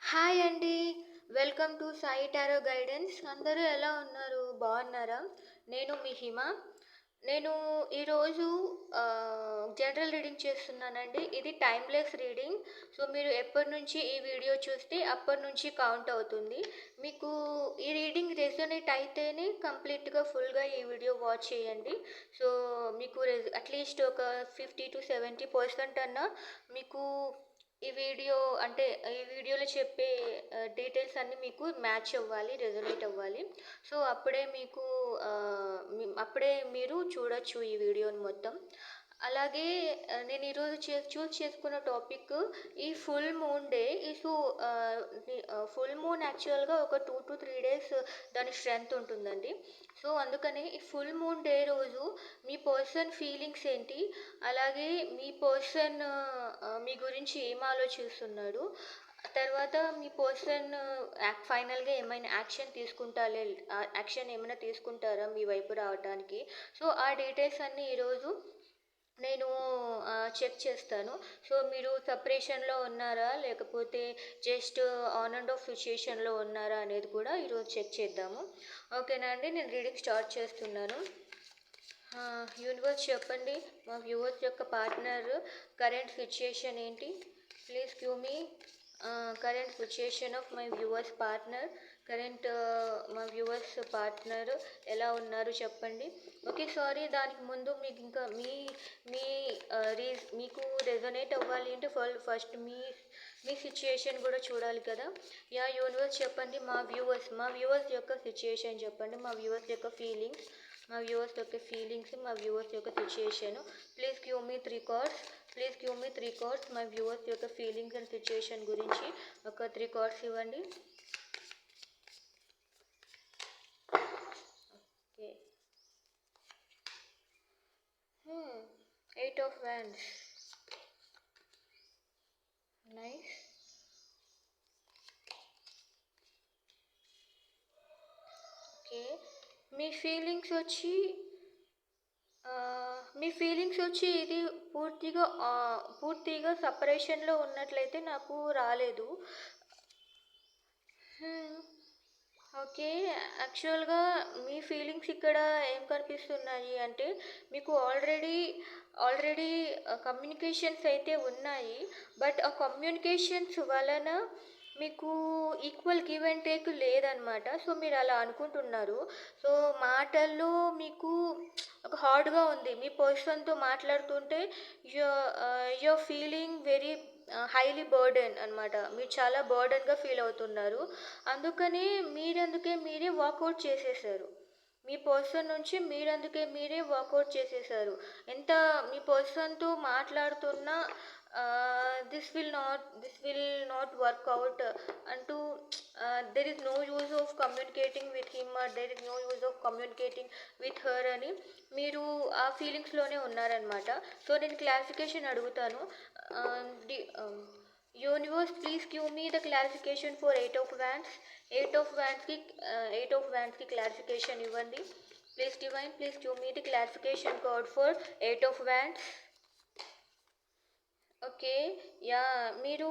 Hi అండి. Welcome to Sai tarot guidance. అందరూ ఎలా ఉన్నారు? బాగున్నారా? నేను మీ హిమ. నేను ఈరోజు జనరల్ రీడింగ్ చేస్తున్నానండి. ఇది టైమ్లెస్ రీడింగ్. సో మీరు ఎప్పటి నుంచి ఈ వీడియో చూస్తే అప్పటి నుంచి కౌంట్ అవుతుంది. మీకు ఈ రీడింగ్ రెజొనేట్ అయితేనే కంప్లీట్గా ఫుల్గా ఈ వీడియో వాచ్ చేయండి. సో మీకు అట్లీస్ట్ ఒక ఫిఫ్టీ టు సెవెంటీ పర్సెంట్ అన్నా మీకు ఈ వీడియో అంటే ఈ వీడియోలో చెప్పే డీటెయిల్స్ అన్నీ మీకు మ్యాచ్ అవ్వాలి రెజొనేట్ అవ్వాలి. సో అప్పుడే మీకు అప్పుడే మీరు చూడొచ్చు ఈ వీడియోని మొత్తం. అలాగే నేను ఈరోజు చే చూస్ చేసుకున్న టాపిక్ ఈ ఫుల్ మూన్ డే ఈ సో ఫుల్ మూన్ యాక్చువల్గా ఒక టూ టు త్రీ డేస్ దాని స్ట్రెంగ్త్ ఉంటుందండి. సో అందుకని ఈ ఫుల్ మూన్ డే రోజు మీ పర్సన్ ఫీలింగ్స్ ఏంటి? అలాగే మీ పర్సన్ మీ గురించి ఏం ఆలోచిస్తున్నాడు? తర్వాత మీ పర్సన్ ఫైనల్గా ఏమైనా యాక్షన్ తీసుకుంటారే యాక్షన్ ఏమైనా తీసుకుంటారా మీ వైపు రావడానికి సో ఆ డీటెయిల్స్ అన్నీ ఈరోజు నేను చెక్ చేస్తాను. సో మీరు సపరేషన్లో ఉన్నారా? లేకపోతే జస్ట్ ఆన్ అండ్ ఆఫ్ సిచ్యుయేషన్లో ఉన్నారా అనేది కూడా ఈరోజు చెక్ చేద్దాము. ఓకేనా అండి? నేను రీడింగ్ స్టార్ట్ చేస్తున్నాను. యూనివర్స్ చెప్పండి. మా వ్యూవర్స్ యొక్క పార్ట్నర్ కరెంట్ సిచ్యుయేషన్ ఏంటి? Please give me current situation of my viewers partner current మా వ్యూవర్స్ పార్ట్నర్ ఎలా ఉన్నారు చెప్పండి. ఓకే సారీ దానికి ముందు మీకు ఇంకా మీ మీ రీజ్ మీకు రెజొనేట్ అవ్వాలి అంటే ఫస్ట్ మీ మీ సిచ్యుయేషన్ కూడా చూడాలి కదా. యా యూనివర్స్ చెప్పండి మా వ్యూవర్స్ మా వ్యూవర్స్ యొక్క సిచ్యుయేషన్ చెప్పండి మా వ్యూవర్స్ యొక్క ఫీలింగ్స్ మా వ్యూవర్స్ యొక్క ఫీలింగ్స్ మా వ్యూవర్స్ యొక్క situation. Please give me three cards please give me three cards మా వ్యూవర్స్ యొక్క ఫీలింగ్స్ అండ్ సిచ్యుయేషన్ గురించి ఒక త్రీ కార్డ్స్ ఇవ్వండి okay eight of wands nice okay me feelings వచ్చి మీ ఫీలింగ్స్ వచ్చి ఇది పూర్తిగా పూర్తిగా సపరేషన్లో ఉన్నట్లయితే నాకు రాలేదు. Hmm. ఓకే. యాక్చువల్గా మీ ఫీలింగ్స్ ఇక్కడ ఏం కనిపిస్తున్నాయి అంటే మీకు ఆల్రెడీ ఆల్రెడీ కమ్యూనికేషన్స్ అయితే ఉన్నాయి బట్ ఆ కమ్యూనికేషన్స్ వలన మీకు ఈక్వల్ గివ్ అండ్ టేక్ లేదనమాట. సో మీరు అలా అనుకుంటున్నారు. సో మాటల్లో మీకు ఒక హార్డ్గా ఉంది. మీ పర్సన్తో మాట్లాడుతుంటే you your feeling very highly burden అనమాట మీరు చాలా బర్డెన్గా ఫీల్ అవుతున్నారు. అందుకని మీరందుకే మీరే వాకౌట్ చేసేసారు? మీ పర్సన్ నుంచి మీరందుకే మీరే వాకౌట్ చేసేసారు? ఎంత మీ పర్సన్తో మాట్లాడుతున్నా this will not this will not work out అంటూ there is no use of communicating with him or there is no use of communicating with her అని మీరు ఆ ఫీలింగ్స్లోనే ఉన్నారనమాట సో నేను క్లారిఫికేషన్ అడుగుతాను. Universe please give me the clarification for eight of wands eight of వ్యాండ్స్కి eight of వ్యాండ్స్కి clarification ఇవ్వండి. Please divine please give me the clarification card for eight of wands okay. Yeah మీరు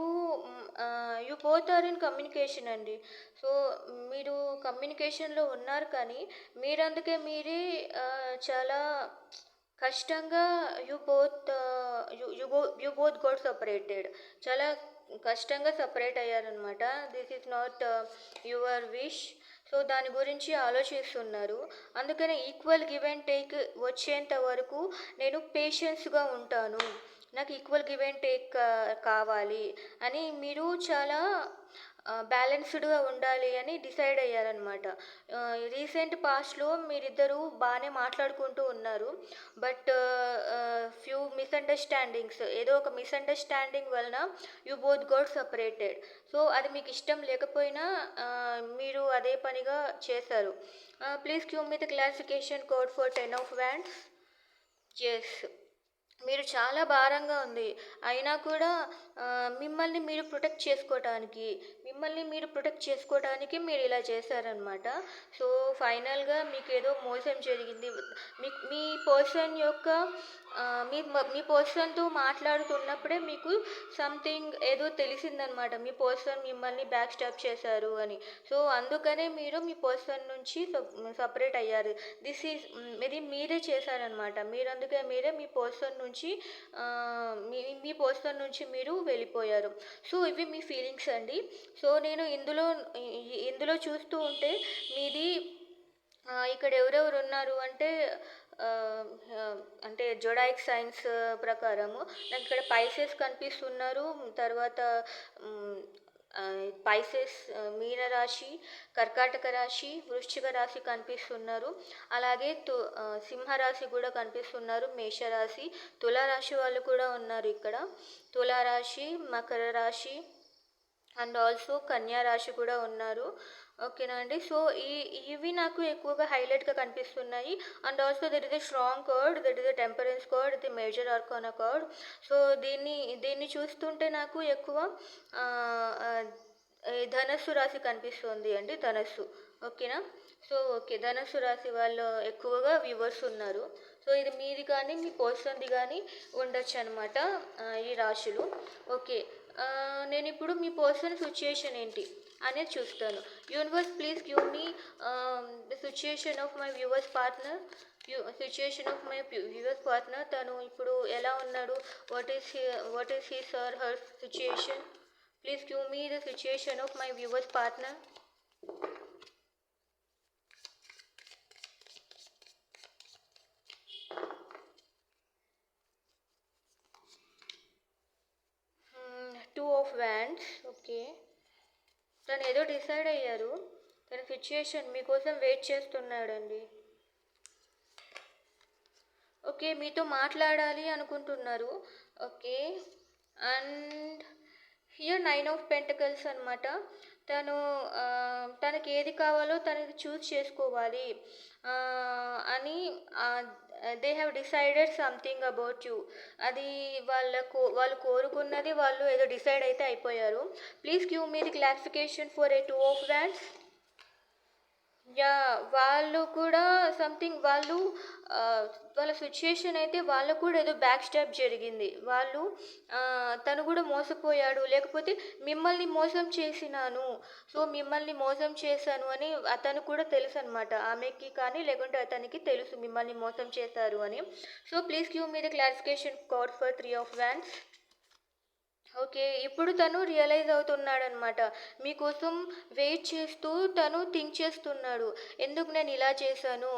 you both are in communication అండి. So మీరు కమ్యూనికేషన్లో ఉన్నారు కానీ మీరందుకే మీరే చాలా కష్టంగా you both you both you both got separated చాలా కష్టంగా separate అయ్యారనమాట this is not your wish so దాని గురించి ఆలోచిస్తున్నారు. అందుకని ఈక్వల్ గివ్ అండ్ టేక్ వచ్చేంత వరకు నేను పేషెన్స్గా ఉంటాను. నాకు ఈక్వల్ గివ్ అండ్ టేక్ కావాలి అని మీరు చాలా uh, బ్యాలెన్స్డ్గా ఉండాలి అని డిసైడ్ అయ్యారనమాట రీసెంట్ పాస్ట్లో మీరిద్దరూ బాగానే మాట్లాడుకుంటూ ఉన్నారు. బట్ ఫ్యూ మిస్అండర్స్టాండింగ్స్ ఏదో ఒక మిస్అండర్స్టాండింగ్ వలన you both got separated so అది మీకు ఇష్టం లేకపోయినా uh, మీరు అదే పనిగా చేశారు. Please give me the clarification card for ten of wands yes మీరు చాలా భారంగా ఉంది. అయినా కూడా మిమ్మల్ని మీరు ప్రొటెక్ట్ చేసుకోవటానికి మిమ్మల్ని మీరు ప్రొటెక్ట్ చేసుకోవడానికి మీరు ఇలా చేశారనమాట సో ఫైనల్గా మీకు ఏదో మోసం జరిగింది. మీ మీ పర్సన్ యొక్క మీ మీ పర్సన్తో మాట్లాడుతున్నప్పుడే మీకు సంథింగ్ ఏదో తెలిసిందనమాట మీ పర్సన్ మిమ్మల్ని బ్యాక్ స్టాప్ చేశారు అని. సో అందుకనే మీరు మీ పర్సన్ నుంచి సపరేట్ అయ్యారు. దిస్ ఈజ్ ఇది మీరే చేశారనమాట మీరు అందుకే మీరే మీ పర్సన్ నుంచి మీ మీ పర్సన్ నుంచి మీరు వెళ్ళిపోయారు. సో ఇవి మీ ఫీలింగ్స్ అండి. సో సో నేను ఇందులో ఇందులో చూస్తూ ఉంటే మీది ఇక్కడ ఎవరెవరు ఉన్నారు అంటే అంటే జొడాయిక్ సైన్స్ ప్రకారము. నాకు ఇక్కడ పైసెస్ కనిపిస్తున్నారు. తర్వాత పైసెస్ మీనరాశి కర్కాటక రాశి వృశ్చిక రాశి కనిపిస్తున్నారు. అలాగే తు సింహరాశి కూడా కనిపిస్తున్నారు మేషరాశి తులారాశి వాళ్ళు కూడా ఉన్నారు ఇక్కడ. తులారాశి మకర రాశి అండ్ ఆల్సో కన్యా రాశి కూడా ఉన్నారు. ఓకేనా అండి? సో ఈ ఇవి నాకు ఎక్కువగా హైలైట్గా కనిపిస్తున్నాయి. And also that is a strong card that is a temperance card the major arcana card. So దీన్ని దీన్ని చూస్తుంటే నాకు ఎక్కువ ధనస్సు రాశి కనిపిస్తుంది అండి ధనస్సు. ఓకేనా? సో ఓకే ధనస్సు రాశి వాళ్ళు ఎక్కువగా వ్యూవర్స్ ఉన్నారు. సో ఇది మీది కానీ మీ పర్సన్ది కానీ ఉండొచ్చు అనమాట ఈ రాశులు. ఓకే నేను ఇప్పుడు మీ పర్సనల్ సిచ్యుయేషన్ ఏంటి అనేది చూస్తాను. Universe please give me situation of my viewers partner situation of my viewers partner తను ఇప్పుడు ఎలా ఉన్నాడు? What is what is his or her situation please give me the situation of my viewers partner two of wands okay తను ఏదో decide అయ్యారు. తన situation మీకోసం wait చేస్తున్నాడండి. ఓకే మీతో మాట్లాడాలి అనుకుంటున్నారు. Okay and here nine of pentacles అనమాట తను తనకి ఏది కావాలో తనకి చూస్ చేసుకోవాలి అని they have decided something about you అది వాళ్ళ కో వాళ్ళు కోరుకున్నది వాళ్ళు ఏదో డిసైడ్ అయితే అయిపోయారు. Please give me the clarification for a two of wands yeah వాళ్ళు కూడా సంథింగ్ వాళ్ళు వాళ్ళ సిచ్యుయేషన్ అయితే వాళ్ళకు కూడా ఏదో బ్యాక్ స్టెప్ జరిగింది. వాళ్ళు తను కూడా మోసపోయాడు. లేకపోతే మిమ్మల్ని మోసం చేసినాను. సో మిమ్మల్ని మోసం చేశాను అని అతను కూడా తెలుసు అనమాట ఆమెకి కానీ లేకుంటే అతనికి తెలుసు మిమ్మల్ని మోసం చేశారు అని. So please give me the clarification code for three of wands okay ఇప్పుడు తను రియలైజ్ అవుతున్నాడనమాట. మీకోసం వెయిట్ చేస్తూ తను థింక్ చేస్తున్నాడు. ఎందుకు నేను ఇలా చేశాను?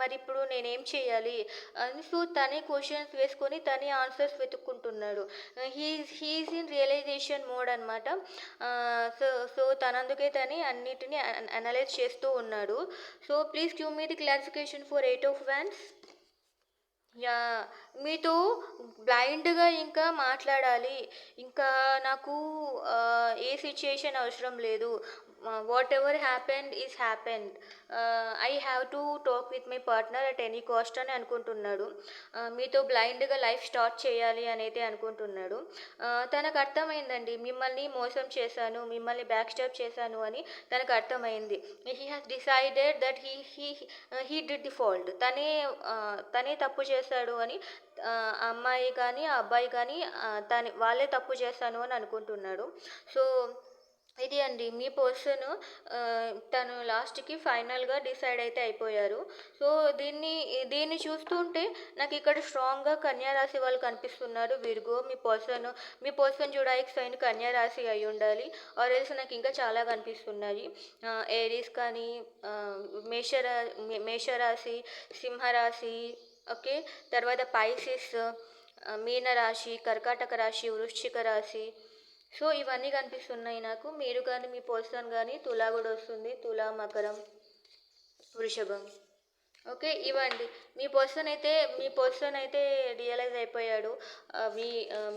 మరి ఇప్పుడు నేనేం చేయాలి? అని సో తనే క్వశ్చన్స్ వేసుకొని తనే answers వెతుక్కుంటున్నాడు. He he is in realisation mode అనమాట. సో సో తనందుకే తని అన్నిటిని అనలైజ్ చేస్తూ ఉన్నాడు. So please give me the clarification for eight of wands మీతో బ్లైండ్గా ఇంకా మాట్లాడాలి. ఇంకా నాకు ఏ సిచ్యుయేషన్ అవసరం లేదు. Whatever happened is happened I have to talk with my partner at any cost అని అనుకుంటున్నాడు. Uh, మీతో బ్లైండ్గా లైఫ్ స్టార్ట్ చేయాలి అనేది అనుకుంటున్నాడు. Uh, తనకు అర్థమైందండి మిమ్మల్ని మోసం చేశాను మిమ్మల్ని బ్యాక్ స్టాప్ చేశాను అని తనకు అర్థమైంది. He has decided that he he he did the fault తనే uh, తనే తప్పు చేశాడు అని అమ్మాయి కానీ అబ్బాయి కానీ తను వాళ్ళే తప్పు చేశాను అని అనుకుంటున్నాడు. సో ఇది అండి. మీ పర్సన్ తను లాస్ట్కి ఫైనల్గా డిసైడ్ అయితే అయిపోయారు. సో దీన్ని దీన్ని చూస్తుంటే నాకు ఇక్కడ స్ట్రాంగ్గా కన్యారాశి వాళ్ళు కనిపిస్తున్నారు. విరుగో మీ పర్సన్ మీ పర్సన్ జుడాయిక్ సైన్ కన్యారాశి అయి ఉండాలి. ఆర్ ఎల్స్ నాకు ఇంకా చాలా కనిపిస్తున్నాయి. ఏరీస్ కానీ మేషరా మేషరాశి సింహరాశి ఓకే? తర్వాత పైసిస్ మీనరాశి కర్కాటక రాశి వృశ్చిక రాశి సో ఇవన్నీ కనిపిస్తున్నాయి నాకు. మీరు కానీ మీ పర్సన్ కానీ తులా కూడా వస్తుంది. తులా మకరం వృషభం. ఓకే ఇవ్వండి. మీ పర్సన్ అయితే మీ పర్సన్ అయితే రియలైజ్ అయిపోయాడు. మీ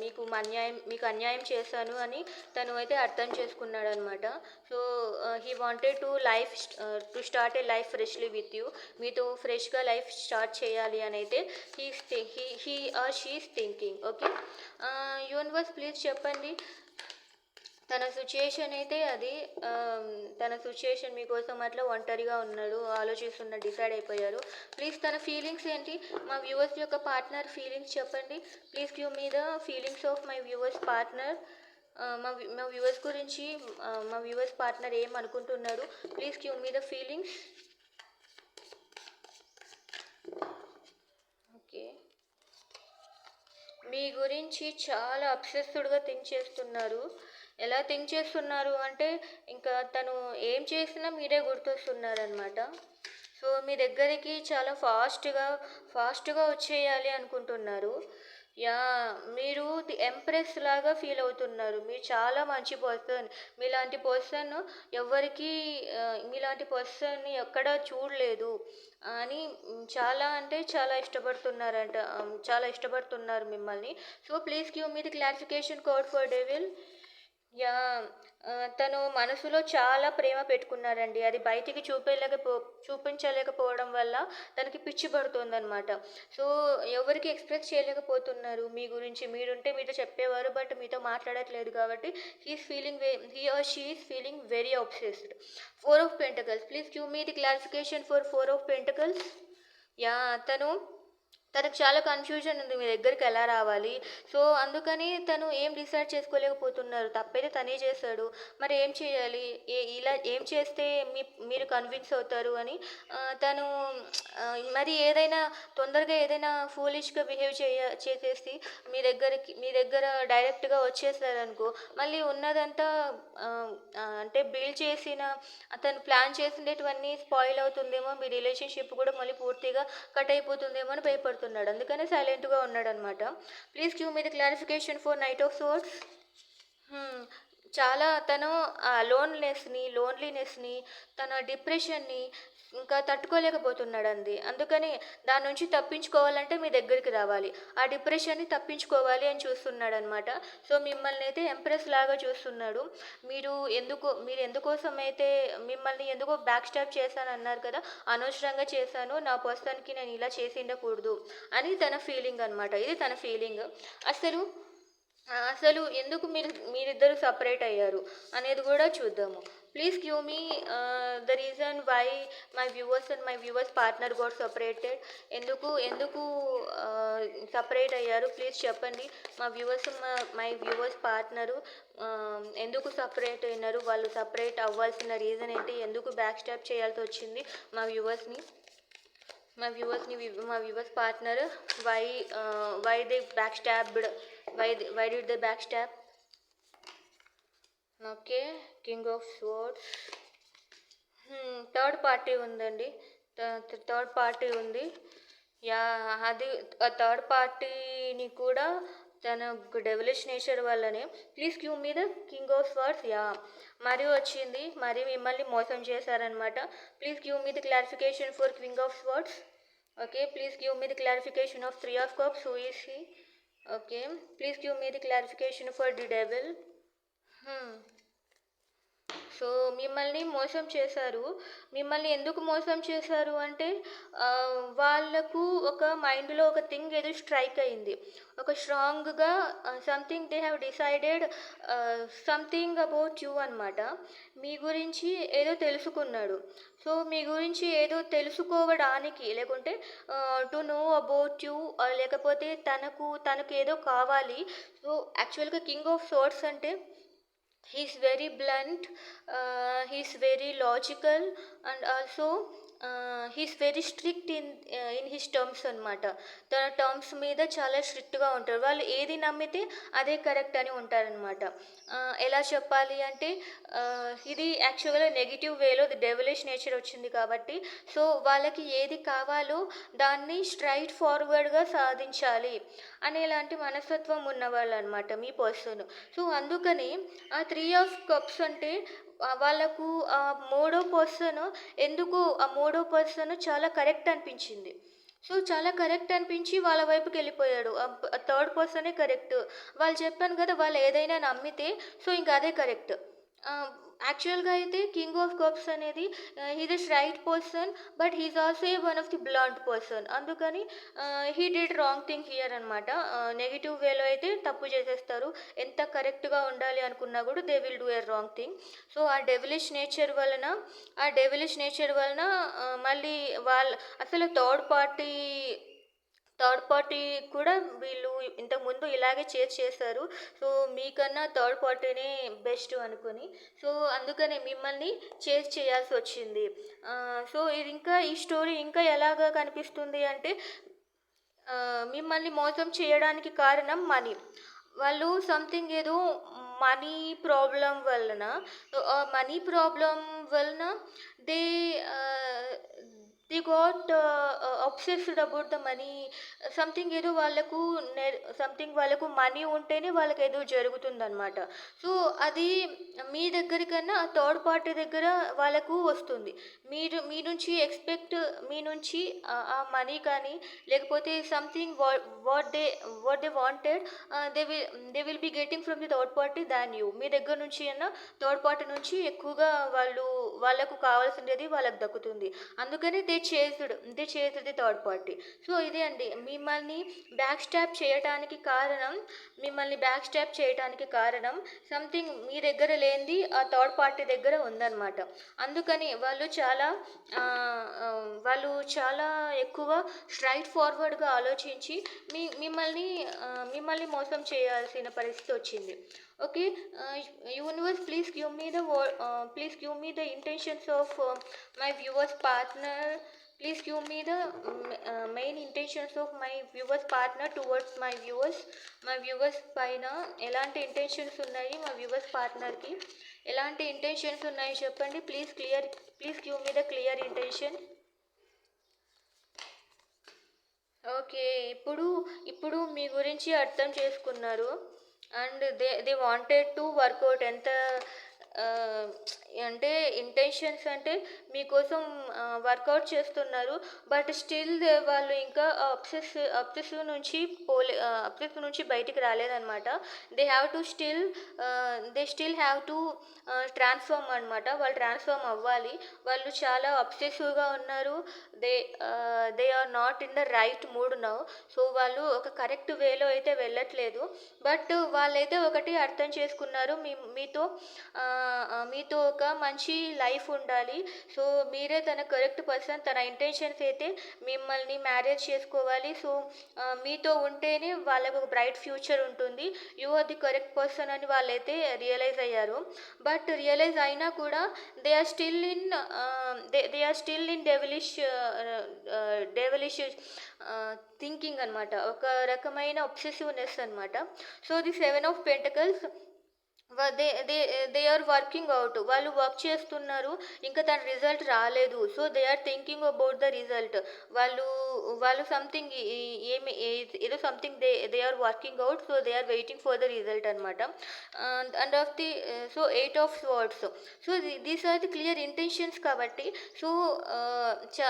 మీకు అన్యాయం మీకు అన్యాయం చేశాను అని తను అయితే అర్థం చేసుకున్నాడు అనమాట so he wanted to life to start a life freshly with you మీతో ఫ్రెష్గా లైఫ్ స్టార్ట్ చేయాలి అని అయితే he he he or she's thinking okay? Universe please చెప్పండి. తన సిచ్యుయేషన్ అయితే అది తన సిచ్యుయేషన్ మీకోసం అట్లా ఒంటరిగా ఉన్నాడు ఆలోచిస్తున్న డిసైడ్ అయిపోయారు. ప్లీజ్ తన ఫీలింగ్స్ ఏంటి? మా వ్యూవర్స్ యొక్క పార్ట్నర్ ఫీలింగ్స్ చెప్పండి. Please give me the feelings of my viewers partner మా మా వ్యూవర్స్ గురించి మా వ్యూవర్స్ పార్ట్నర్ ఏం అనుకుంటున్నారు? Please give me the feelings okay మీ గురించి చాలా అబ్సెస్డ్గా థింక్ చేస్తున్నారు. ఎలా థింక్ చేస్తున్నారు అంటే ఇంకా తను ఏం చేసినా మీరే గుర్తొస్తున్నారనమాట సో మీ దగ్గరికి చాలా ఫాస్ట్గా ఫాస్ట్గా వచ్చేయాలి అనుకుంటున్నారు. యా మీరు ది ఎంప్రెస్ లాగా ఫీల్ అవుతున్నారు. మీరు చాలా మంచి పర్సన్. మీలాంటి పర్సన్ ఎవరికి మీలాంటి పర్సన్ ఎక్కడా చూడలేదు అని చాలా అంటే చాలా ఇష్టపడుతున్నారంట చాలా ఇష్టపడుతున్నారు మిమ్మల్ని. So please give me the clarification code for devil. Yeah తను మనసులో చాలా ప్రేమ పెట్టుకున్నారండి అది బయటికి చూపేలేకపో చూపించలేకపోవడం వల్ల తనకి పిచ్చి పడుతుందనమాట సో ఎవరికి ఎక్స్ప్రెస్ చేయలేకపోతున్నారు. మీ గురించి మీరుంటే మీతో చెప్పేవారు బట్ మీతో మాట్లాడట్లేదు కాబట్టి he's feeling way he or she is feeling very obsessed four of pentacles please give me the clarification for four of pentacles yeah తను తనకు చాలా కన్ఫ్యూజన్ ఉంది మీ దగ్గరికి ఎలా రావాలి? సో అందుకని తను ఏం డిసైడ్ చేసుకోలేకపోతున్నారు. తప్పైతే తనే చేశాడు మరి ఏం చేయాలి? ఏ ఇలా ఏం చేస్తే మీ మీరు కన్విన్స్ అవుతారు అని తను మరి ఏదైనా తొందరగా ఏదైనా ఫూలిష్గా బిహేవ్ చేయ చేసేసి మీ దగ్గరికి మీ దగ్గర డైరెక్ట్గా వచ్చేసారనుకో మళ్ళీ ఉన్నదంతా అంటే బిల్డ్ చేసిన తను ప్లాన్ చేసినటువన్నీ స్పాయిల్ అవుతుందేమో మీ రిలేషన్షిప్ కూడా మళ్ళీ పూర్తిగా కట్ అయిపోతుందేమో అని భయపడుతుంది భయపడుతున్నాడు అందుకనే సైలెంట్గా ఉన్నాడు అనమాట please give me the clarification for knight of swords. చాలా తను ఆ లోన్లెస్ని లోన్లీనెస్ని తన డిప్రెషన్ని ఇంకా తట్టుకోలేకపోతున్నాడు అంది అందుకని దాని నుంచి తప్పించుకోవాలంటే మీ దగ్గరికి రావాలి. ఆ డిప్రెషన్ని తప్పించుకోవాలి అని చూస్తున్నాడు అనమాట సో మిమ్మల్ని అయితే ఎంప్రెస్ లాగా చూస్తున్నాడు. మీరు ఎందుకు మీరు ఎందుకోసం అయితే మిమ్మల్ని ఎందుకో బ్యాక్ స్టాప్ చేశాను అన్నారు కదా అనవసరంగా చేశాను నా పర్సన్కి నేను ఇలా చేసి ఉండకూడదు అని తన ఫీలింగ్ అనమాట. ఇది తన ఫీలింగ్. అసలు అసలు ఎందుకు మీరు మీరిద్దరు సపరేట్ అయ్యారు అనేది కూడా చూద్దాము. Please give me the reason why my viewers and my viewers partner got separated ఎందుకు ఎందుకు uh, సపరేట్ అయ్యారు? ప్లీజ్ చెప్పండి. మా వ్యూవర్స్ మై వ్యూవర్స్ పార్ట్నరు ఎందుకు సపరేట్ అయినారు? వాళ్ళు సపరేట్ అవ్వాల్సిన రీజన్ ఏంటి? ఎందుకు బ్యాక్ స్టాప్ చేయాల్సి వచ్చింది? మా వ్యూవర్స్ని మా వ్యూవర్స్ని మా viewers partner why why they backstabbed why why did they back stop okay king of swords third party ఉందండి. థర్డ్ పార్టీ ఉంది. యా అది ఆ థర్డ్ పార్టీని కూడా తన డెవలిష్ నేచర్ వల్లనే. Please give me the king of swords yeah మరి వచ్చింది. మరి మిమ్మల్ని మోసం చేశారనమాట please give me the clarification for king of swords okay please give me the clarification of three of cups who is he Okay, please give me the clarification for the devil. Hmm. So మిమ్మల్ని మోసం చేశారు. మిమ్మల్ని ఎందుకు మోసం చేశారు అంటే వాళ్ళకు ఒక మైండ్లో ఒక థింగ్ ఏదో స్ట్రైక్ అయింది. ఒక స్ట్రాంగ్గా something they have decided something about you అనమాట మీ గురించి ఏదో తెలుసుకున్నాడు. సో మీ గురించి ఏదో తెలుసుకోవడానికి లేకుంటే టు నో అబౌట్ యూ లేకపోతే తనకు తనకు ఏదో కావాలి. సో యాక్చువల్గా కింగ్ ఆఫ్ సోర్ట్స్ అంటే he's very blunt uh, he's very logical and also he's very strict in in his terms అనమాట తన టర్మ్స్ మీద చాలా స్ట్రిక్ట్గా ఉంటారు వాళ్ళు ఏది నమ్మితే అదే కరెక్ట్ అని ఉంటారనమాట ఎలా చెప్పాలి అంటే ఇది యాక్చువల్గా నెగిటివ్ వేలో డెవలిష్ నేచర్ వచ్చింది కాబట్టి సో వాళ్ళకి ఏది కావాలో దాన్ని స్ట్రైట్ ఫార్వర్డ్గా సాధించాలి అనేలాంటి మనస్తత్వం ఉన్నవాళ్ళు అనమాట మీ పర్సన్ సో అందుకని ఆ త్రీ ఆఫ్ కప్స్ అంటే వాళ్ళకు ఆ మూడో పర్సన్ ఎందుకు ఆ మూడో పర్సన్ చాలా కరెక్ట్ అనిపించింది. సో చాలా కరెక్ట్ అనిపించి వాళ్ళ వైపుకి వెళ్ళిపోయాడు. థర్డ్ పర్సనే కరెక్ట్ వాళ్ళు చెప్పాను కదా వాళ్ళు ఏదైనా నమ్మితే సో ఇంకా అదే కరెక్ట్ యాక్చువల్గా అయితే కింగ్ ఆఫ్ కప్స్ అనేది he this right person but he's also a one of the bland person అందుకని he did wrong thing here అనమాట నెగిటివ్ వేలో అయితే తప్పు చేసేస్తారు. ఎంత కరెక్ట్గా ఉండాలి అనుకున్నా కూడా they will do a wrong thing so ఆ డెవిలిష్ నేచర్ వలన ఆ డెవిలిష్ నేచర్ వలన మళ్ళీ వాళ్ళ అసలు థర్డ్ పార్టీ థర్డ్ పార్టీ కూడా వీళ్ళు ఇంతకుముందు ఇలాగే చేసి చేశారు. సో మీకన్నా థర్డ్ పార్టీనే బెస్ట్ అనుకొని. సో అందుకనే మిమ్మల్ని చేసి చేయాల్సి వచ్చింది. సో ఇది ఇంకా ఈ స్టోరీ ఇంకా ఎలాగా కనిపిస్తుంది అంటే మిమ్మల్ని మోసం చేయడానికి కారణం మనీ వాళ్ళు సంథింగ్ ఏదో మనీ ప్రాబ్లం వలన మనీ ప్రాబ్లం వలన they they got obsessed about the money something ఏదో వాళ్ళకు సంథింగ్ వాళ్ళకు మనీ ఉంటేనే వాళ్ళకి ఏదో జరుగుతుందన్నమాట. సో అది మీ దగ్గర కన్నా థర్డ్ పార్టీ దగ్గర వాళ్ళకు వస్తుంది. మీరు మీ నుంచి ఎక్స్పెక్ట్ మీ నుంచి ఆ- మనీ కానీ లేకపోతే something what they what they wanted they will they will be getting from the third party than you మీ దగ్గర నుంచి అయినా థర్డ్ పార్టీ నుంచి ఎక్కువగా వాళ్ళు వాళ్ళకు కావాల్సినది వాళ్ళకి దక్కుతుంది. అందుకని దే చేతుడు ఇది చేతుడు థర్డ్ పార్టీ. సో ఇదే అండి. మిమ్మల్ని బ్యాక్ స్టాప్ చేయటానికి కారణం మిమ్మల్ని బ్యాక్ స్టాప్ చేయటానికి కారణం సంథింగ్ మీ దగ్గర లేనిది ఆ థర్డ్ పార్టీ దగ్గర ఉందన్నమాట. అందుకని వాళ్ళు చాలా వాళ్ళు చాలా ఎక్కువ స్ట్రైట్ ఫార్వర్డ్గా ఆలోచించి మీ మిమ్మల్ని మిమ్మల్ని మోసం చేయాల్సిన పరిస్థితి వచ్చింది. Okay universe please give me the please give me the intentions of my viewers partner please give me the main intentions of my viewers partner towards my viewers మా వ్యూవర్స్ పైన ఎలాంటి ఇంటెన్షన్స్ ఉన్నాయి మా వ్యూవర్స్ పార్ట్నర్కి ఎలాంటి intentions ఉన్నాయి చెప్పండి? Please clear please give me the clear intention okay ఇప్పుడు ఇప్పుడు మీ గురించి అర్థం చేసుకున్నారు. and they, they wanted to work out and the uh, అంటే ఇంటెన్షన్స్ అంటే మీకోసం వర్కౌట్ చేస్తున్నారు. బట్ స్టిల్ వాళ్ళు ఇంకా అప్సెస్ అప్సెసివ్ నుంచి పోలే అప్సెసివ్ నుంచి బయటికి రాలేదన్నమాట. They have to still they still have to transform అనమాట వాళ్ళు ట్రాన్స్ఫార్మ్ అవ్వాలి. వాళ్ళు చాలా అప్సెసివ్గా ఉన్నారు. They they are not in the right mood now so వాళ్ళు ఒక కరెక్ట్ వేలో అయితే వెళ్ళట్లేదు. బట్ వాళ్ళైతే ఒకటి అర్థం చేసుకున్నారు. మీ మీతో మీతో ఒక మంచి లైఫ్ ఉండాలి. సో మీరే తన కరెక్ట్ పర్సన్ తన ఇంటెన్షన్స్ అయితే మిమ్మల్ని మ్యారేజ్ చేసుకోవాలి. సో మీతో ఉంటేనే వాళ్ళకు ఒక బ్రైట్ ఫ్యూచర్ ఉంటుంది. You are the correct person అని వాళ్ళైతే రియలైజ్ అయ్యారు. బట్ రియలైజ్ అయినా కూడా they are still in they they are still in devilish devilish thinking అనమాట ఒక రకమైన ఒబ్సెసివ్నెస్ అనమాట so the seven of pentacles they they they are working out వాళ్ళు వర్క్ చేస్తున్నారు ఇంకా దాని రిజల్ట్ రాలేదు. So they are thinking about the result వాళ్ళు వాళ్ళు సంథింగ్ ఏమి ఏ- ఏదో something they they are working out so they are waiting for the result అనమాట and of the so eight of swords so these are the clear intentions కాబట్టి so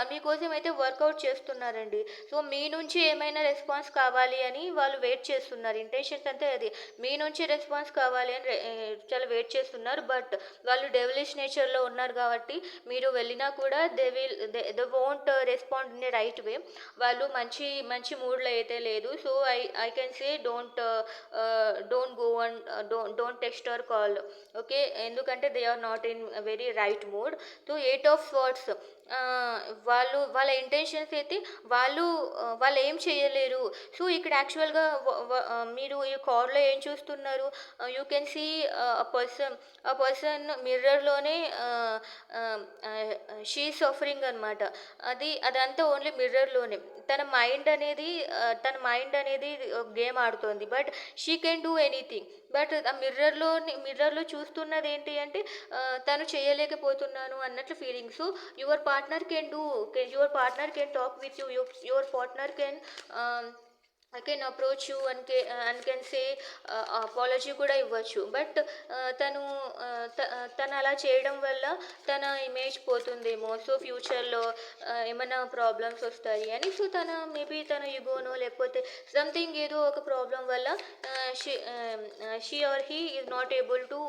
మీకోసం అయితే work out చేస్తున్నారండి. సో మీ నుంచి ఏమైనా రెస్పాన్స్ కావాలి అని వాళ్ళు వెయిట్ చేస్తున్నారు. ఇంటెన్షన్స్ అంటే అది. మీ నుంచి రెస్పాన్స్ కావాలి అని చాలా వెయిట్ చేస్తున్నారు బట్ వాళ్ళు డెవలిష్ నేచర్లో ఉన్నారు కాబట్టి మీరు వెళ్ళినా కూడా they will they won't respond in right way వాళ్ళు మంచి మంచి మూడ్లో అయితే లేదు. So I I can say don't don't go and don't don't text or call okay ఎందుకంటే they are not in very right mood so eight of swords వాళ్ళు వాళ్ళ intentions అయితే వాళ్ళు వాళ్ళు ఏం చేయలేరు. సో ఇక్కడ యాక్చువల్గా మీరు ఈ కార్లో ఏం చూస్తున్నారు? You can see a person ఆ పర్సన్ మిర్రర్లోనే షీ సఫరింగ్ అనమాట అది అదంతా ఓన్లీ మిర్రర్లోనే తన మైండ్ అనేది తన మైండ్ అనేది game ఆడుతోంది. But she can do anything but ఆ మిర్రర్లో మిర్రర్లో చూస్తున్నది ఏంటి అంటే తను చేయలేకపోతున్నాను అన్నట్లు feeling so your partner can do your partner can talk with you your partner can I can approach you and K and can say apology కూడా ఇవ్వచ్చు. బట్ uh, తను uh, త- uh, తను అలా చేయడం వల్ల తన ఇమేజ్ పోతుందేమో. సో ఫ్యూచర్లో ఏమైనా ప్రాబ్లమ్స్ వస్తాయి అని. సో తన మేబీ తన యుగోనో లేకపోతే సంథింగ్ ఏదో ఒక ప్రాబ్లం వల్ల she or he is not able to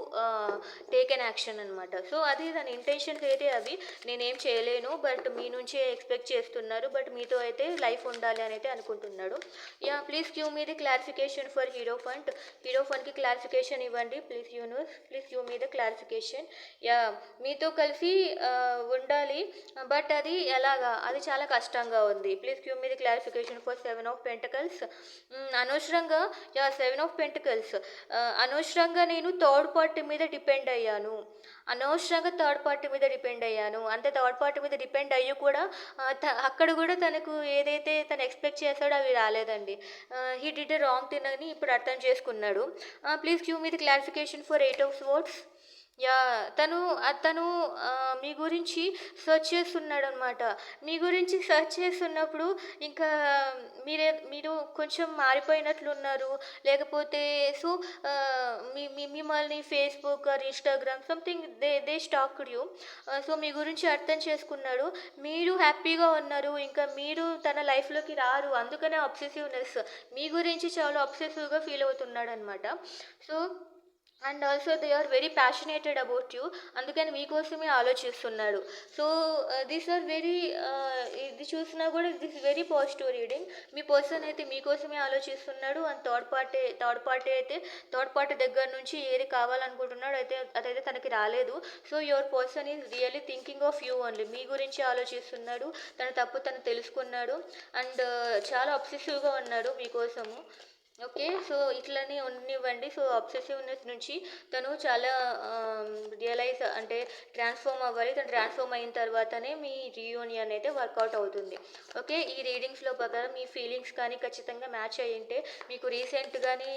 take an action అనమాట సో అది తన ఇంటెన్షన్స్ అయితే అవి. నేనేం చేయలేను బట్ మీ నుంచే ఎక్స్పెక్ట్ చేస్తున్నారు బట్ మీతో అయితే లైఫ్ ఉండాలి అని అయితే అనుకుంటున్నాడు. Yeah please give me the clarification for hierophant hero ఫండ్కి క్లారిఫికేషన్ ఇవ్వండి please universe please give me the clarification yeah మీతో కలిసి ఉండాలి బట్ అది ఎలాగా? అది చాలా కష్టంగా ఉంది. Please give me the clarification for seven of pentacles అనవసరంగా యా సెవెన్ ఆఫ్ పెంటకల్స్ అనవసరంగా నేను థర్డ్ పార్టీ మీద డిపెండ్ అయ్యాను. అనవసరంగా థర్డ్ పార్టీ మీద డిపెండ్ అయ్యాను. అంతే థర్డ్ పార్టీ మీద డిపెండ్ అయ్యి కూడా త- అక్కడ కూడా తనకు ఏదైతే తను ఎక్స్పెక్ట్ చేశాడో అవి రాలేదండి. హీ డిడ్ రాంగ్ థింగ్ అని ఇప్పుడు అర్థం చేసుకున్నాడు. Please give me the clarification for eight of swords yeah తను అతను మీ గురించి సెర్చ్ చేస్తున్నాడు అనమాట మీ గురించి సెర్చ్ చేస్తున్నప్పుడు ఇంకా మీరే మీరు కొంచెం మారిపోయినట్లున్నారు. లేకపోతే సో మీ మిమ్మల్ని Facebook or Instagram something they they stalk you so మీ గురించి అర్థం చేసుకున్నాడు. మీరు హ్యాపీగా ఉన్నారు. ఇంకా మీరు తన లైఫ్లోకి రారు. అందుకనే అబ్సెసివ్నెస్ మీ గురించి చాలా అబ్సెసివ్గా ఫీల్ అవుతున్నాడు అనమాట so and also they are very passionated about you అందుకని మీకోసమే ఆలోచిస్తున్నాడు. సో దిస్ ఆర్ వెరీ ఇది చూసినా కూడా దిస్ వెరీ పాజిటివ్ రీడింగ్ మీ పర్సన్ అయితే మీకోసమే ఆలోచిస్తున్నాడు. And third party third party అయితే థర్డ్ పార్టీ దగ్గర నుంచి ఏది కావాలనుకుంటున్నాడు అయితే అదైతే తనకి రాలేదు. So your person is really thinking of you only మీ గురించి ఆలోచిస్తున్నాడు. తన తప్పు తను తెలుసుకున్నాడు. అండ్ uh, చాలా అబ్సెసివ్గా ఉన్నాడు మీకోసము. ఓకే సో ఇట్లనే ఉండనివ్వండి సో అబ్సెసివ్నెస్ నుంచి తను చాలా రియలైజ్ అంటే ట్రాన్స్ఫార్మ్ అవ్వాలి. తను ట్రాన్స్ఫార్మ్ అయిన తర్వాతనే మీ రీయూనియన్ అయితే వర్కౌట్ అవుతుంది. ఓకే ఈ రీడింగ్స్లో ప్రకారం మీ ఫీలింగ్స్ కానీ ఖచ్చితంగా మ్యాచ్ అయ్యి ఉంటే మీకు రీసెంట్గానే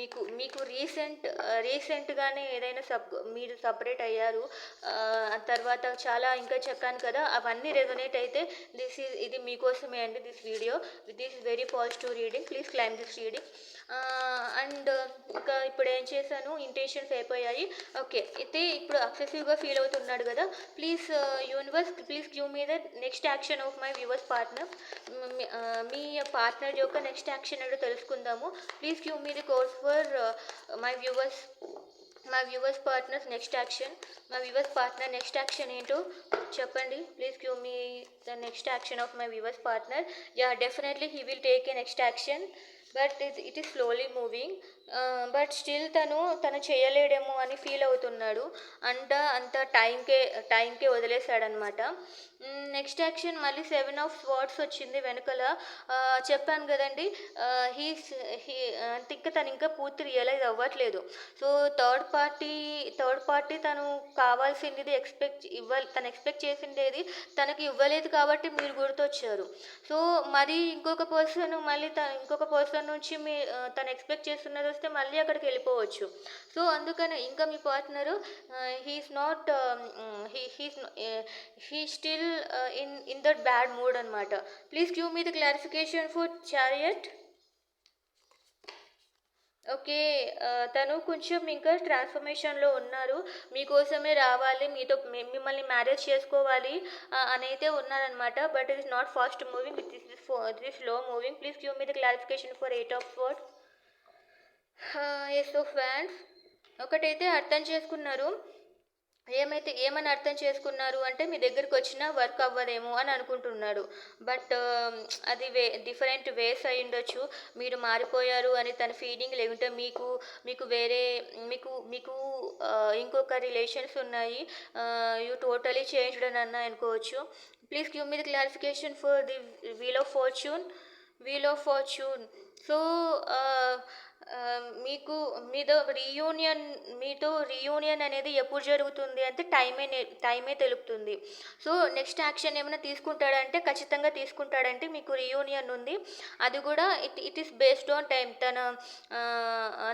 మీకు మీకు రీసెంట్ రీసెంట్గానే ఏదైనా సబ్ మీరు సపరేట్ అయ్యారు తర్వాత చాలా ఇంకా చెప్పాను కదా అవన్నీ రెజొనేట్ అయితే దిస్ ఈజ్ ఇది మీకోసమే అండి this video. This is very positive reading. Please claim this reading. And ఇంకా ఇప్పుడు ఏం చేశాను? ఇంటెన్షన్స్ అయిపోయాయి. ఓకే అయితే ఇప్పుడు అక్సెసివ్గా ఫీల్ అవుతున్నాడు కదా? Please universe please give me the next action of my viewers partner. Me partner యొక్క నెక్స్ట్ యాక్షన్ ఏంటో తెలుసుకుందాము. Please give me the course for my viewers మా వ్యూవర్స్ పార్ట్నర్స్ నెక్స్ట్ యాక్షన్. మా వ్యూవర్స్ పార్ట్నర్ నెక్స్ట్ యాక్షన్ ఏంటో చెప్పండి. Please give me the next action of my viewers partner. Yeah definitely he will take a next action. But it it is slowly moving but still తను తను చేయలేడేమో అని feel అవుతున్నాడు. అంట అంత టైంకే టైంకే వదిలేశాడనమాట. నెక్స్ట్ యాక్షన్ మళ్ళీ సెవెన్ ఆఫ్ స్వాట్స్ వచ్చింది వెనకల. చెప్పాను కదండి హీ హీ ఇంకా తను ఇంకా పూర్తి రియలైజ్ అవ్వట్లేదు. So third party third party తను కావాల్సింది ఎక్స్పెక్ట్ ఇవ్వాలి తను ఎక్స్పెక్ట్ చేసిండేది తనకి ఇవ్వలేదు కాబట్టి మీరు గుర్తొచ్చారు. సో మరి ఇంకొక పర్సన్ మళ్ళీ తను ఇంకొక పర్సన్ నుంచి మీ తను ఎక్స్పెక్ట్ చేస్తున్నది వస్తే మళ్ళీ అక్కడికి వెళ్ళిపోవచ్చు. సో అందుకనే ఇంకా మీ partner he's not he he's he still in in that bad mood అనమాట please give me the clarification for chariot okay తను కొంచెం ఇంకా ట్రాన్స్ఫర్మేషన్లో ఉన్నారు. మీకోసమే రావాలి మీతో మిమ్మల్ని మ్యారేజ్ చేసుకోవాలి అని అయితే ఉన్నారనమాట but it is not fast moving this is slow moving please give me the clarification for eight of swords ace of fans ఒకటైతే అర్థం చేసుకున్నారు. ఏమైతే ఏమని అర్థం చేసుకున్నారు అంటే మీ దగ్గరికి వచ్చినా వర్క్ అవ్వదేమో అని అనుకుంటున్నాడు. బట్ um, అది వే డిఫరెంట్ వేస్ అయి ఉండొచ్చు. మీరు మారిపోయారు అని తన ఫీలింగ్ లేకుంటే మీకు మీకు వేరే మీకు మీకు ఇంకొక రిలేషన్స్ ఉన్నాయి. యూ టోటలీ చేంజ్డ్ అని అన్న అనుకోవచ్చు. Please give me the clarification for the wheel of fortune wheel of fortune so మీకు మీతో రీయూనియన్ మీతో రీయూనియన్ అనేది ఎప్పుడు జరుగుతుంది అంటే టైమే టైమే తెలుపుతుంది. సో నెక్స్ట్ యాక్షన్ ఏమైనా తీసుకుంటాడంటే ఖచ్చితంగా తీసుకుంటాడంటే మీకు రీయూనియన్ ఉంది. అది కూడా it it is based on time తన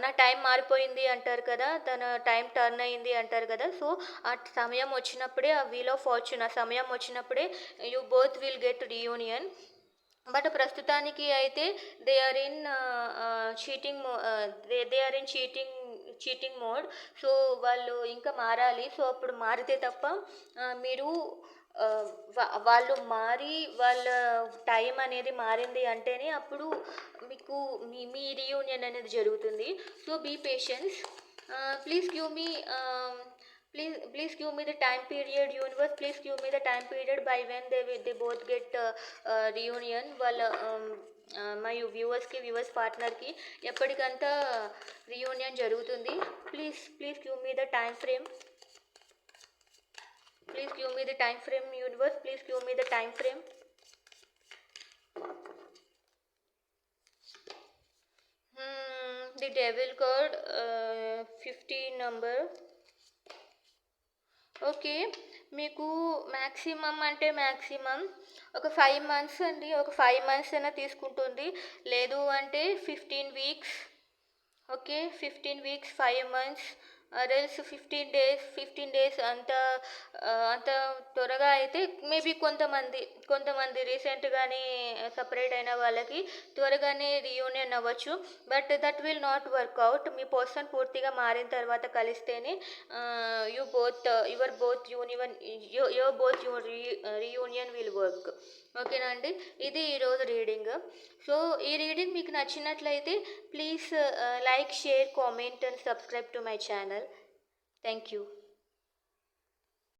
నా టైం మారిపోయింది అంటారు కదా తన టైం టర్న్ అయింది అంటారు కదా. సో ఆ సమయం వచ్చినప్పుడే ఆ వీల్ ఆఫ్ ఫార్చ్యూన్ ఆ సమయం వచ్చినప్పుడే you both will get reunion but ప్రస్తుతానికి అయితే they are in cheating they they are in cheating cheating mode so వాళ్ళు ఇంకా మారాలి. సో అప్పుడు మారితే తప్ప మీరు వాళ్ళు మారి వాళ్ళ టైం అనేది మారింది అంటేనే అప్పుడు మీకు మీ మీ రీయూనియన్ అనేది జరుగుతుంది. So be patience please give me please please give me the time period universe please give me the time period by when they they both get reunion వాళ్ళ um, uh, మా వ్యూవర్స్కి వ్యూవర్స్ పార్ట్నర్కి ఎప్పటికంతా reunion జరుగుతుంది. Please please give me the time frame please give me the time frame universe please give me the time frame the devil card fifteen number okay. మీకు maximum అంటే maximum ఒక five months అండి. ఒక five months అయినా తీసుకుంటుంది. లేదు అంటే fifteen weeks. Okay. Fifteen weeks five months. Or else fifteen days fifteen days అంత అంత త్వరగా అయితే మేబీ కొంతమంది కొంతమంది రీసెంట్గానే సపరేట్ అయిన వాళ్ళకి త్వరగానే రియూనియన్ అవ్వచ్చు. But that will not work out me person పూర్తిగా మారిన తర్వాత కలిస్తేనే you both your both యూనివన్ your both your reunion will work ఓకేనా అండి? ఇది ఈరోజు రీడింగ్ సో ఈ రీడింగ్ మీకు నచ్చినట్లయితే please like share comment and subscribe to my channel thank you